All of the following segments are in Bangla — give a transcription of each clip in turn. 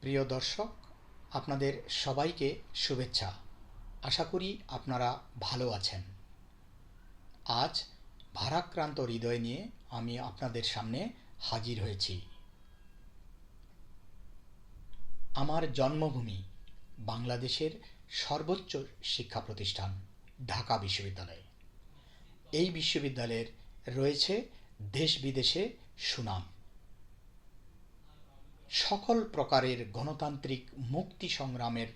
প্রিয় দর্শক, আপনাদের সবাইকে শুভেচ্ছা। আশা করি আপনারা ভালো আছেন। আজ ভারাক্রান্ত হৃদয় নিয়ে আমি আপনাদের সামনে হাজির হয়েছি। আমার জন্মভূমি বাংলাদেশের সর্বোচ্চ শিক্ষা প্রতিষ্ঠান, ঢাকা বিশ্ববিদ্যালয়। এই বিশ্ববিদ্যালয়ের রয়েছে দেশ বিদেশে সুনাম। সকল প্রকারের গণতান্ত্রিক মুক্তি সংগ্রামের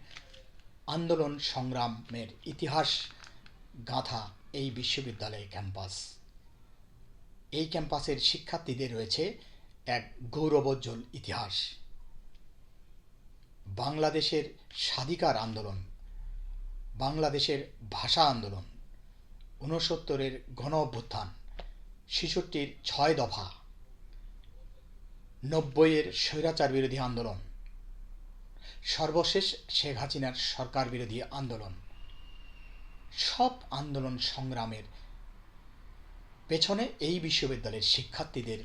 আন্দোলন সংগ্রামের ইতিহাস গাঁথা এই বিশ্ববিদ্যালয় ক্যাম্পাস। এই ক্যাম্পাসের শিক্ষার্থীদের রয়েছে এক গৌরবোজ্জ্বল ইতিহাস। বাংলাদেশের স্বাধিকার আন্দোলন, বাংলাদেশের ভাষা আন্দোলন, ঊনসত্তরের গণ অভ্যুত্থান ছেষট্টির ছয় দফা। নব্বইয়ের স্বৈরাচার বিরোধী আন্দোলন। সর্বশেষ শেখ হাসিনার সরকার বিরোধী আন্দোলন। সব আন্দোলন সংগ্রামের পেছনে এই বিশ্ববিদ্যালয়ের শিক্ষার্থীদের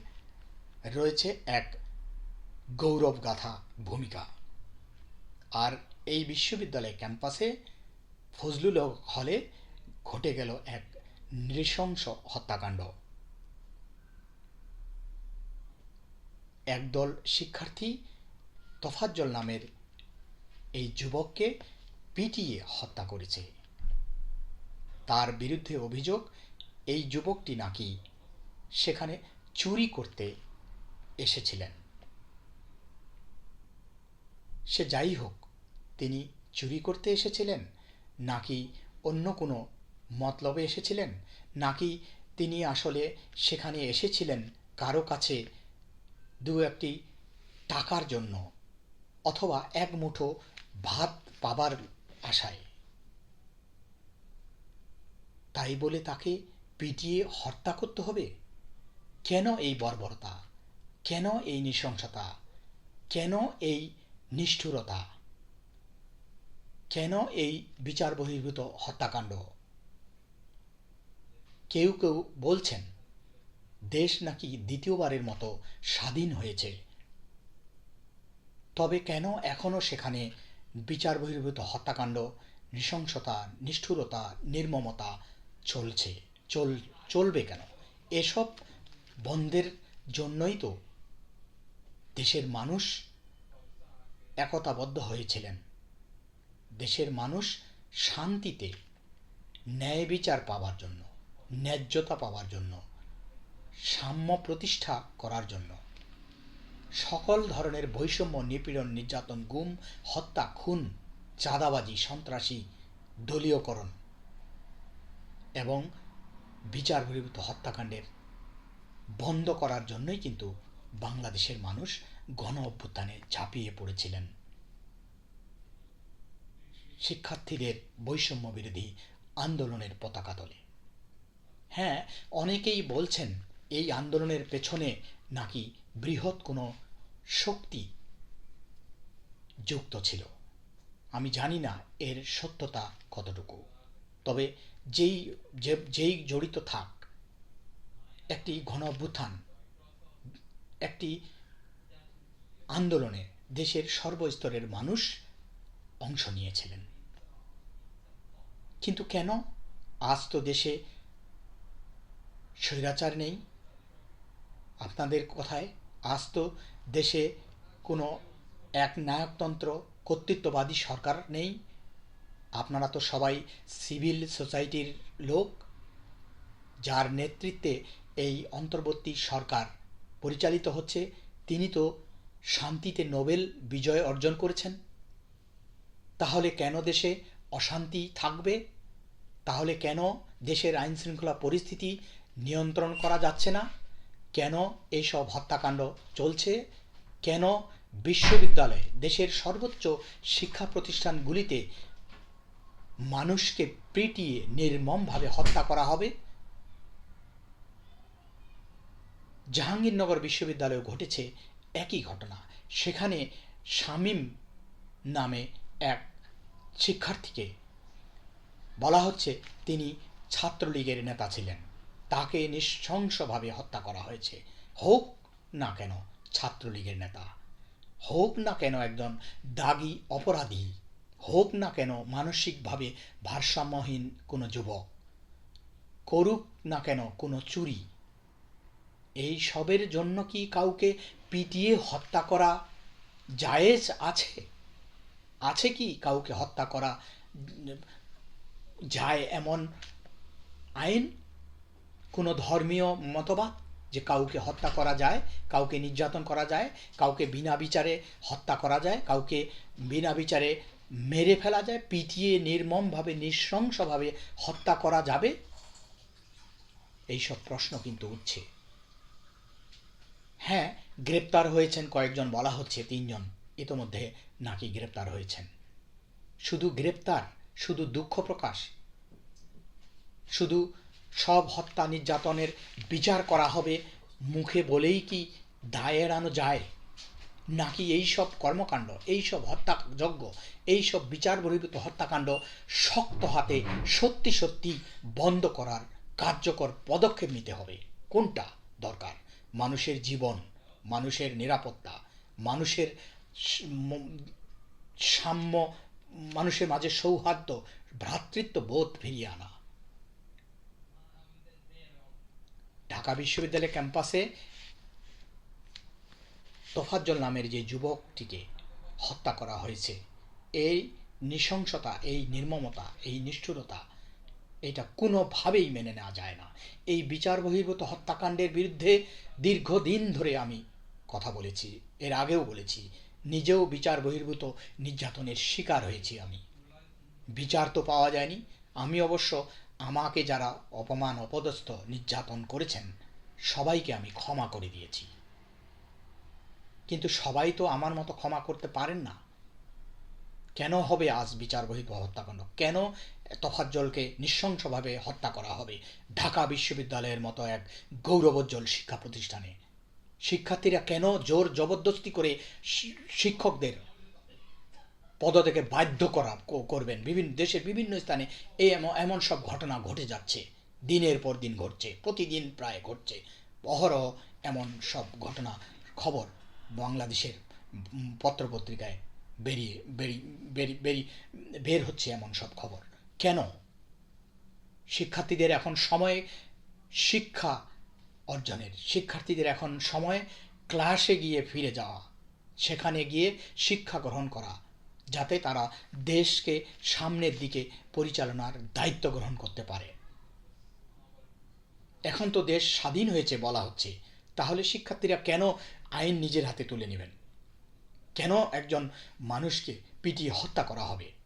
রয়েছে এক গৌরবগাথা ভূমিকা। আর এই বিশ্ববিদ্যালয় ক্যাম্পাসে ফজলুল হলে ঘটে গেল এক নৃশংস হত্যাকাণ্ড। একদল শিক্ষার্থী তফাজ্জল নামের এই যুবককে পিটিয়ে হত্যা করেছে। তার বিরুদ্ধে অভিযোগ, এই যুবকটি নাকি সেখানে চুরি করতে এসেছিলেন। সে যাই হোক, তিনি চুরি করতে এসেছিলেন, নাকি অন্য কোনো মতলবে এসেছিলেন, নাকি তিনি আসলে সেখানে এসেছিলেন কারও কাছে দু একটি টাকার জন্য অথবা এক মুঠো ভাত পাবার আশায়। তাই বলে তাকে পিটিয়ে হত্যা করতে হবে? কেন এই বর্বরতা? কেন এই নৃশংসতা? কেন এই নিষ্ঠুরতা? কেন এই বিচার বহির্ভূত হত্যাকাণ্ড? কেউ কেউ বলছেন দেশ নাকি দ্বিতীয়বারের মতো স্বাধীন হয়েছে? তবে কেন এখনও সেখানে বিচার বহির্ভূত হত্যাকাণ্ড, নৃশংসতা, নিষ্ঠুরতা, নির্মমতা চলছে, চল, চলবে কেন? এসব বন্ধের জন্যই তো দেশের মানুষ একতাবদ্ধ হয়েছিলেন। দেশের মানুষ শান্তিতে ন্যায় বিচার পাওয়ার জন্য, ন্যায্যতা পাওয়ার জন্য সাম্য প্রতিষ্ঠা করার জন্য। সকল ধরনের বৈষম্য, নিপীড়ন, নির্যাতন, গুম, হত্যা, খুন, চাঁদাবাজি, সন্ত্রাসী, দলীয়করণ এবং বিচার বহির্ভূত হত্যাকাণ্ডের বন্ধ করার জন্যই কিন্তু বাংলাদেশের মানুষ গণ অভ্যুত্থানে ঝাঁপিয়ে পড়েছিলেন। শিক্ষার্থীদের বৈষম্য বিরোধী আন্দোলনের পতাকা তোলে। হ্যাঁ অনেকেই বলছেন এই আন্দোলনের পেছনে নাকি বৃহৎ কোনো শক্তি যুক্ত ছিল? আমি জানি না এর সত্যতা কতটুকু। তবে যেই যেই জড়িত থাক, একটি ঘন অভ্যুত্থান একটি আন্দোলনে দেশের সর্বস্তরের মানুষ অংশ নিয়েছিলেন। কিন্তু কেন? আজ তো দেশে স্বৈরাচার নেই আপনাদের কথায় আজ তো দেশে কোনো এক নায়কতন্ত্র কর্তৃত্ববাদী সরকার নেই। আপনারা তো সবাই সিভিল সোসাইটির লোক, যার নেতৃত্বে এই অন্তর্বর্তী সরকার পরিচালিত হচ্ছে, তিনি তো শান্তিতে নোবেল বিজয় অর্জন করেছেন। তাহলে কেন দেশে অশান্তি থাকবে? তাহলে কেন দেশের আইনশৃঙ্খলা পরিস্থিতি নিয়ন্ত্রণ করা যাচ্ছে না? কেন এইসব হত্যাকাণ্ড চলছে? কেন বিশ্ববিদ্যালয়ে দেশের সর্বোচ্চ শিক্ষা প্রতিষ্ঠানগুলিতে মানুষকে পিটিয়ে নির্মমভাবে হত্যা করা হবে? জাহাঙ্গীরনগর বিশ্ববিদ্যালয়ে ঘটেছে একই ঘটনা। সেখানে শামীম নামে এক শিক্ষার্থীকে বলা হচ্ছে তিনি ছাত্রলীগের নেতা ছিলেন। তাকে নৃশংসভাবে হত্যা করা হয়েছে। হোক না কেন, ছাত্রলীগের নেতা। হোক না কেন একজন দাগি অপরাধী। হোক না কেন মানসিকভাবে ভারসাম্যহীন কোনো যুবক। করুক না কেন কোনো চুরি। এই সবের জন্য কি কাউকে পিটিয়ে হত্যা করা জায়েজ আছে? আছে কি কাউকে হত্যা করা যায় এমন আইন? কোনো ধর্মীয় মতবাদ যে কাউকে হত্যা করা যায়, কাউকে নির্যাতন করা যায়, কাউকে বিনা বিচারে হত্যা করা যায়, কাউকে বিনা বিচারে মেরে ফেলা যায়, পিটিয়ে নির্মমভাবে, নৃশংসভাবে হত্যা করা যাবে? এইসব প্রশ্ন কিন্তু উঠছে। হ্যাঁ গ্রেপ্তার হয়েছেন কয়েকজন বলা হচ্ছে, তিনজন ইতোমধ্যে নাকি গ্রেপ্তার হয়েছেন। শুধু গ্রেপ্তার, শুধু দুঃখ প্রকাশ, শুধু সব হত্যা নির্যাতনের বিচার করা হবে মুখে বলেই কি দায় এড়ানো যায়? নাকি এই সব কর্মকাণ্ড, এই সব হত্যাযজ্ঞ, এই সব বিচার বহির্ভূত হত্যাকাণ্ড শক্ত হাতে সত্যি সত্যি বন্ধ করার কার্যকর পদক্ষেপ নিতে হবে? কোনটা দরকার? মানুষের জীবন, মানুষের নিরাপত্তা, মানুষের সাম্য, মানুষের মাঝে সৌহার্দ্য ভ্রাতৃত্ব বোধ ফিরিয়ে আনা। ঢাকা বিশ্ববিদ্যালয় ক্যাম্পাসে তোফাজ্জল নামের যে যুবকটিকে হত্যা করা হয়েছে, এই নৃশংসতা, এই নির্মমতা, এই নিষ্ঠুরতা, এটা কোনোভাবেই মেনে নেওয়া যায় না। এই বিচার বহির্ভূত হত্যাকাণ্ডের বিরুদ্ধে দীর্ঘদিন ধরে আমি কথা বলেছি, এর আগেও বলেছি, নিজেও বিচার বহির্ভূত নির্যাতনের শিকার হয়েছি আমি। বিচার তো পাওয়া যায়নি, আমি অবশ্য আমাকে যারা অপমান, অপদস্থ, নির্যাতন করেছেন, সবাইকে আমি ক্ষমা করে দিয়েছি। কিন্তু সবাই তো আমার মতো ক্ষমা করতে পারেন না। কেন হবে আজ বিচার বহির্ভ হত্যাকাণ্ড? কেন তফাজ্জলকে নৃশংসভাবে হত্যা করা হবে? ঢাকা বিশ্ববিদ্যালয়ের মতো এক গৌরবোজ্জ্বল শিক্ষা প্রতিষ্ঠানে শিক্ষার্থীরা কেন জোর জবরদস্তি করে শিক্ষকদের পদত্যাগে বাধ্য করা করবেন। বিভিন্ন দেশের বিভিন্ন স্থানে এই এমন সব ঘটনা ঘটে যাচ্ছে। দিনের পর দিন ঘটছে, প্রতিদিন প্রায় ঘটছে। অহরহ এমন সব ঘটনা খবর বাংলাদেশের পত্রপত্রিকায় বেরিয়ে বেরিয়ে বেরিয়ে বের হচ্ছে এমন সব খবর। কেন? শিক্ষার্থীদের এখন সময়ে শিক্ষা অর্জনের। শিক্ষার্থীদের এখন সময় ক্লাসে গিয়ে ফিরে যাওয়া। সেখানে গিয়ে শিক্ষা গ্রহণ করা। যাতে তারা দেশকে সামনের দিকে পরিচালনার দায়িত্ব গ্রহণ করতে পারে। এখন তো দেশ স্বাধীন হয়েছে বলা হচ্ছে। তাহলে শিক্ষার্থীরা কেন আইন নিজের হাতে তুলে নেবেন? কেন একজন মানুষকে পিটিয়ে হত্যা করা হবে?